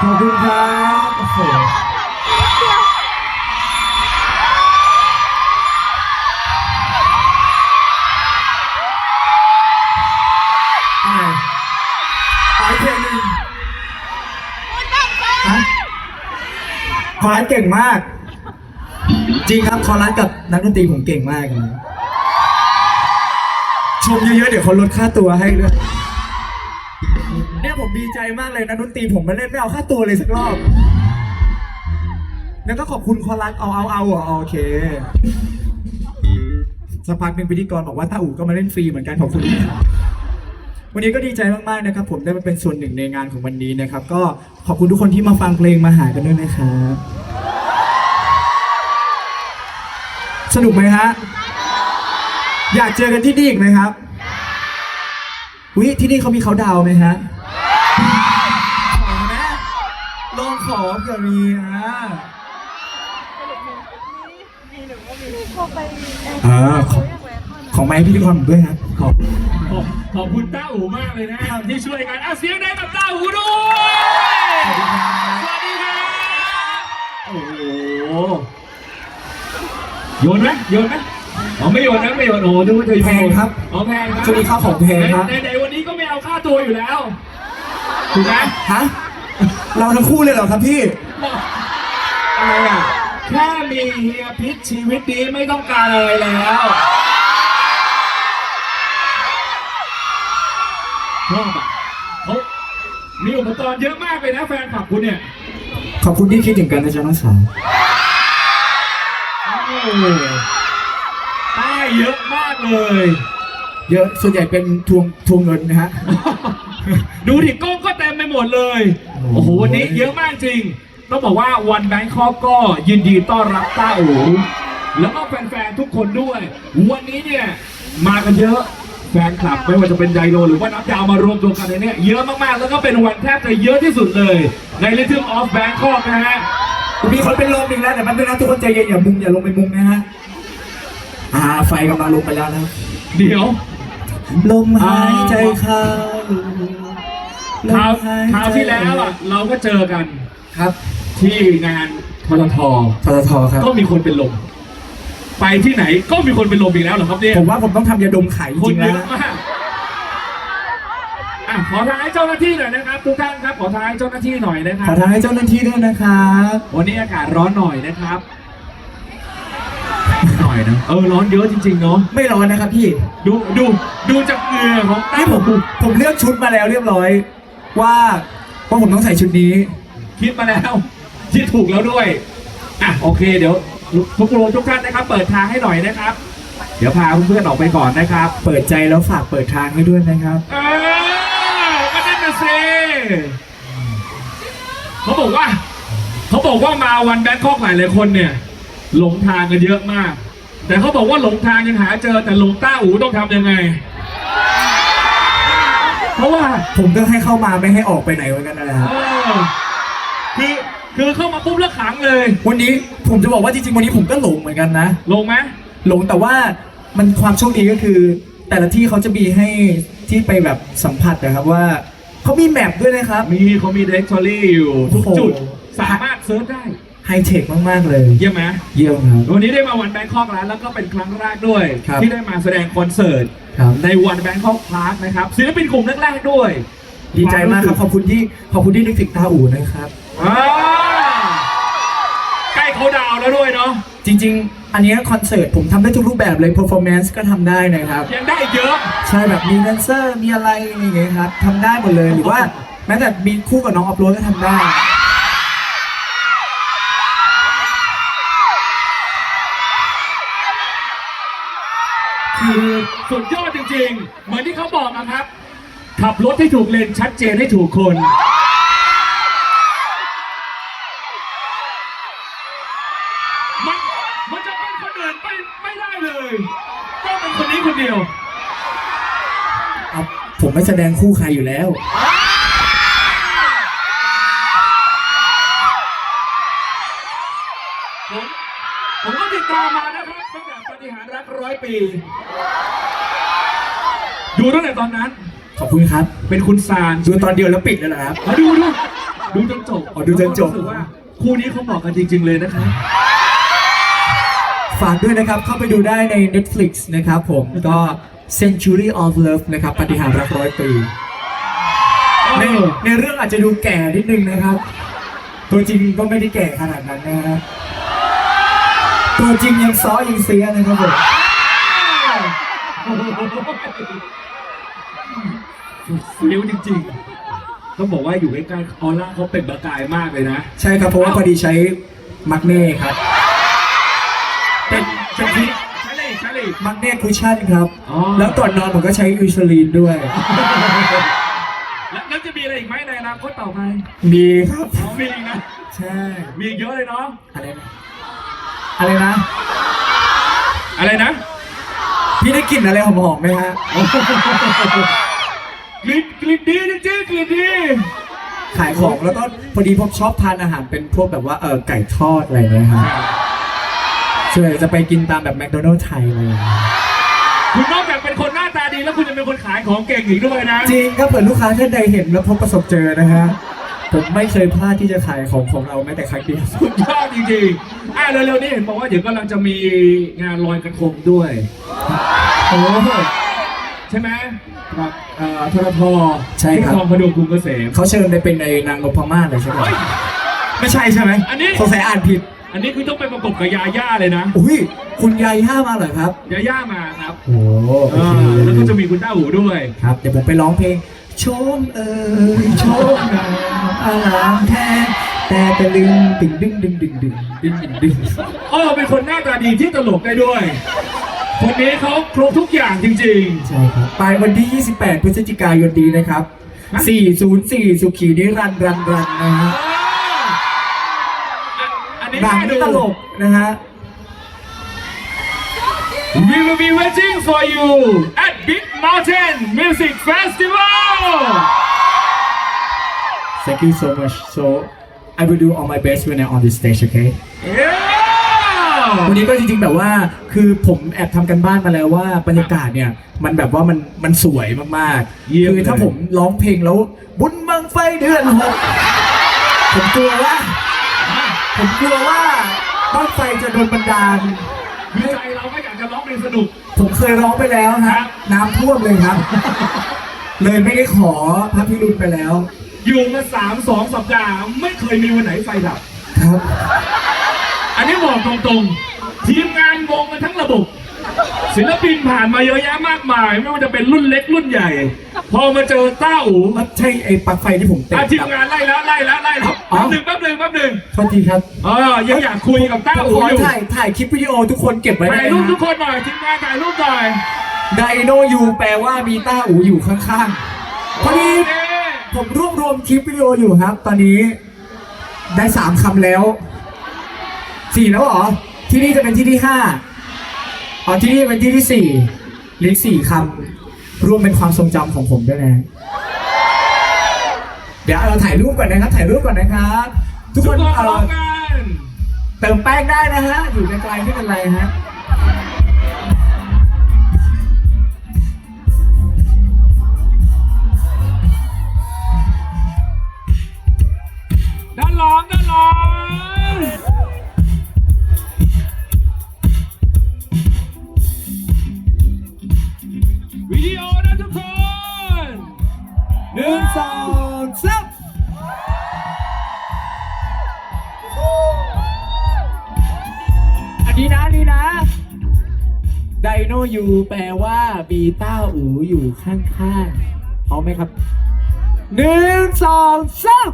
ขอบคุณครับโอ้โหอะไรอ๋ออีกเพลงหนึ่งฮะคอรัสเก่งมาก จริงครับคอรัสกับนักดนตรีผมเก่งมากเลยชมเยอะๆเดี๋ยวเขาลดค่าตัวให้ด้วย ดีใจมากเลยนะดนตรีผมมาเล่นไม่เอาค่าตัวเลยสักรอบ แล้วก็ขอบคุณคอรัสเอาเอาเอาอะโอเคสักพักเป็นพิธีกรบอกว่าต้าอู่ก็มาเล่นฟรีเหมือนกันขอบคุณครับวันนี้ก็ดีใจมากๆนะครับ ผมได้มาเป็นส่วนหนึ่งในงานของวันนี้นะครับ ก็ขอบคุณทุกคนที่มาฟังเพลงมาหากันด้วยนะครับสนุกไหมฮะอยากเจอกันที่นี่อีกไหมครับวิที่นี่เขามีเขาดาวไหมฮะ ขอนะลองขอเผื่อมีอะอ่าขอของไม้พิธีกรผมด้วยครับขอบขอบขอบคุณต้าอูมากเลยนะที่ช่วยกันเอาเสียงได้กับต้าอูด้วยสวัสดีครับสวัสดีครับโอ้โหโยนไหมโยนไหมอ๋อไม่โยนนะไม่โยนโอ้โหนึกว่าจะโยนแพงครับอ๋อแพงครับช่วงนี้ข้าวของแพงครับในในวันนี้ก็ไม่เอาค่าตัวอยู่แล้ว ถูกไหมฮะเราทั้งคู่เลยเหรอครับพี่ อะไรอะ แค่มีเฮียพิษชีวิตนี้ไม่ต้องการอะไรแล้วชอบอะเขามีอุปกรณ์เยอะมากเลยนะแฟนคลับคุณเนี่ยขอบคุณที่คิดถึงกันนะจ๊ะน้องสาวโอ้โหได้เยอะมากเลย เยอะส่วนใหญ่เป็นทวงทวงเงินนะฮะ ดูดิกล้องก็เต็มไปหมดเลย โอ้โอ้โหโหวันนี้เยอะมากจริง ต้องบอกว่าวันแบงคอกก็ยินดีต้อนรับต้าอูแล้วก็แฟนๆทุกคนด้วย วันนี้เนี่ยมากันเยอะแฟนคลับไม่ว่าจะเป็นไดโลหรือว่านับดาวมารวมตัวกันในเนี้ยเยอะมากๆ แล้วก็เป็นวันแทบจะเยอะที่สุดเลย ใน Rhythm of Bangkok นะฮะมีคนเป็นลมอีกแล้วแต่มันเป็นนะทุกคนใจเย็นอย่ามุงอย่าลงไปมุงนะฮะอ่าไฟกำลังลงไปแล้วนะ เดี๋ยว ลมหายใจเข้าล คราวมหยคราวที่แล้วอะเราก็เจอกันครับ ที่งานททททททครับ ก็มีคนเป็นลม ไปที่ไหนก็มีคนเป็นลมอีกแล้วเหรอครับเนี่ยผมว่าผมต้องทำยาดมไข่จคนริงๆเยนะอะมากอะขอทางให้เจ้าหน้าที่หน่อยนะครับ ทุกท่านครับ ขอทางให้เจ้าหน้าที่หน่อยนะคขรัอบทางให้เจ้าหน้าที่ด้วยนะครับวันนี้อากาศร้อนหน่อยนะครับ หน่อยนะเออร้อนเยอะจริงๆเนาะไม่ร้อนนะครับพี่ดูดูดูจากเหงื่อของต้านี่ผมผมเลือกชุดมาแล้วเรียบร้อย ว่าว่าผมต้องใส่ชุดนี้ คิดมาแล้วคิดถูกแล้วด้วยอะโอเค เดี๋ยวทุกคนทุกท่านนะครับ เปิดทางให้หน่อยนะครับ เดี๋ยวพาเพื่อนๆออกไปก่อนนะครับ เปิดใจแล้วฝากเปิดทางให้ด้วยนะครับเออก็นั่นน่ะสิเขาบอกว่า เขาบอกว่ามาวันแบงคอกหลายหลายๆคนเนี่ย หลงทางกันเยอะมาก แต่เขาบอกว่าหลงทางยังหาเจอแต่หลงต้าอูต้องทำยังไง เพราะว่าผมก็ให้เข้ามาไม่ให้ออกไปไหนเหมือนกันนะครับ เออคือคือเข้ามาปุ๊บแล้วขังเลย วันนี้ผมจะบอกว่าจริงๆ วันนี้ผมก็หลงเหมือนกันนะ ลงไหมหลงแต่ว่ามันความโชคดีก็คือ แต่ละที่เขาจะมีให้ที่ไปแบบสัมผัสนะครับว่าเขามีแมปด้วยนะครับ มีเขามีเด็กทอรี่อยู่ทุกโอ้โหจุดสามารถเซิร์ชได้ ไฮเทคมากๆเลย เยี่ยมไหม เยี่ยมครับ วันนี้ได้มาวันแบงคอกแล้วแล้วก็เป็นครั้งแรกด้วย ครับที่ได้มาแสดงคอนเสิร์ต ครับในวันแบงคอกพาร์คนะครับศิลปินกลุ่มแรกๆด้วยดีใจมากครับขอบคุณที่ขอบคุณที่นึกถึงตาอู่นะครับอ่าใกล้เขาดาวน์แล้วด้วยเนาะจริง ๆ อันเนี้ยคอนเสิร์ตผมทำได้ทุกรูปแบบเลย performance ก็ทำได้นะครับ ยังได้อีกเยอะ ใช่แบบมีแดนเซอร์มีอะไรอย่างเงี้ยครับทำได้หมดเลยหรือว่า แม้แต่มีคู่กับน้องอัพโหลดก็ทำได้ สุดยอดจริงๆ เหมือนที่เขาบอกนะครับ ขับรถให้ถูกเลนชัดเจนให้ถูกคน มันมันจะเป็นคนอื่นไปไม่ได้เลยต้องเป็นคนนี้คนเดียวเอาผมไม่แสดงคู่ใครอยู่แล้ว ผมผมก็ติดตามมานะครับตั้งแต่ปฏิหารรักร้อยปี ดูตั้งแต่ตอนนั้น ขอบคุณครับ เป็นคุณซานดูตอนเดียวแล้วปิดแล้วเหรอครับ มาดูดูดูจนจบอ๋อดูจนจบรู้สึกว่าคู่นี้เขาเหมาะกันจริง ๆ เลยนะครับฝากด้วยนะครับ เข้าไปดูได้ใน Netflix นะครับผมก็ Century of Love นะครับปฏิหารย์รักร้อยปี ในในเรื่องอาจจะดูแก่นิดนึงนะครับ ตัวจริงก็ไม่ได้แก่ขนาดนั้นนะฮะตัวจริงยังซ้อยังเสียนะครับผม เลี้ยวจริงๆต้องบอกว่าอยู่ใกล้ๆออร่าเขาเป็นประกายมากเลยนะ ใช่ครับเพราะว่าพอดีใช้มักเน่ครับเป็นเป็ใช่นเลที่ยใช่เลยใช่เลยมักเน่คุชชั่นครับ อ๋อ แล้วก่อนนอนผมก็ใช้อิชลีนด้วยแล้วแล้วจะมีอะไรอีกไหมในอนาคตต่อไปมีครับอ๋อมีอีกนะ ใช่มีอีกเยอะเลยเนาะอะไรนะอะไรนะ อะไรนะ พี่ได้กลิ่นอะไรหอมๆไหมฮะ กลิ่นกลิ่นดีจริงๆกลิ่นดีขายของแล้วก็พอดีผมชอบทานอาหารเป็นพวกแบบว่าเออไก่ทอดอะไรเงี้ยครับส่วนใหญ่จะไปกินตามแบบแมคโดนัลด์ไทยอะไรอย่างเลยคุณนอกจากเป็นคนหน้าตาดีแล้วคุณจะเป็นคนขายของเก่งอีกด้วยนะ จริงถ้าเผื่อลูกค้าท่านใดเห็นแล้วพบประสบเจอนะฮะ ผมไม่เคยพลาดที่จะขายของของเราแม้แต่ครั้งเดียวสุดยอดจริงๆอะเร็วๆนี้เห็นบอกว่าเดี๋ยวกำลังจะมีงานลอยกระทงด้วยโอ้ใช่ไหมครับเอ่อทรทใช่ครับ ที่คลองพดุงกรุงเกษม เขาเชิญไปเป็นในนางนพมาศเลยใช่ไหมเฮ้ยไม่ใช่ใช่ไหมอันนี้ สงสัยอ่านผิด อันนี้คือต้องไปประกบกับยาย่าเลยนะอุ้ยคุณยายห้ามาเหรอครับยาย่ามาครับโอ้เออแล้วก็จะมีคุณต้าหูด้วยครับ เดี๋ยวผมไปร้องเพลง ชมเอ่ยชมงามอารามแท้แต่ตะลึงตึงดึงดึงดึงดึงดึงดึงดึงอ๋อเป็นคนหน้าตาดีที่ตลกได้ด้วย คนนี้เขาครบทุกอย่างจริงๆใช่ครับไปวันที่ 28 พฤศจิกายนดีนะครับ ฮะ 404 สุขีนิรันดร์รันรันนะฮะอ่าหนังตลกนะฮะ We will be waiting for you at Big Mountain Music Festival Thank you so much so I will do all my best when I'm on the stage okay yeah วันนี้ก็จริงๆแบบว่าคือผมแอบทำกันบ้านมาแล้วว่าบรรยากาศเนี่ย มันแบบว่ามันมันสวยมากเยี่ยๆมคือถ้าเลย ผมร้องเพลงแล้วบุญบังไฟเดือนหกผมกลัวว่า ผมกลัวว่าบ้างไฟจะโดนบันดาล คือใจเราก็อยากจะร้องเพลงสนุก ผมเคยร้องไปแล้วคครัรับบน้ำท่วมเลยครับ เลยไม่ได้ขอพระพิรุณไปแล้ว อยู่มาสามสองสัปดาห์ไม่เคยมีวันไหนไฟดับ ครับ อันนี้บอกตรงๆ ทีมงานงงกันทั้งระบบ ศิลปินผ่านมาเยอะแยะมากมาย ไม่ว่าจะเป็นรุ่นเล็กรุ่นใหญ่ พอมาเจอต้าอู๋มันใช่ไอ้ปลั๊กไฟที่ผมเตะอะทีมครับงานไล่แล้วไล่แล้วไล่แล้วอ๋อแป๊บหนึ่งแป๊บหนึ่งแป๊บหนึ่งโทษทีครับเออยังอยากคุยกับต้าผมอู๋ขออยู่ถ่ายถ่ายคลิปวิดีโอทุกคนเก็บไว้ได้ถ่ายไหมรูปทุกฮะคนหน่อยทีมงานถ่ายรูปหน่อยไดโนยูแปลว่ามีต้าอูอยู่ข้างๆพอดีโอเคผมรวบรวมคลิปวิดีโออยู่ครับ ตอนนี้ได้สามคำแล้วสี่แล้วเหรอที่นี่จะเป็นที่ที่ห้า อ๋อที่นี่เป็นที่ที่สี่เหลืออกสี่คำรวมเป็นความทรงจำของผมด้วยนะ เดี๋ยวเราถ่ายรูปก่อนนะครับ ถ่ายรูปก่อนนะครับ ทุกทุคกนคนพเอ่ร้ออมกันเติมแป้งได้นะฮะ อยู่ไกลๆไม่เป็นไรฮะ หนึ่งสองงสามอันนี้นะอันนี้นะ ไดโนยูแปลว่าบีต้าอูอยู่ข้างๆพร้อมไหมครับหนึ่งสองสาม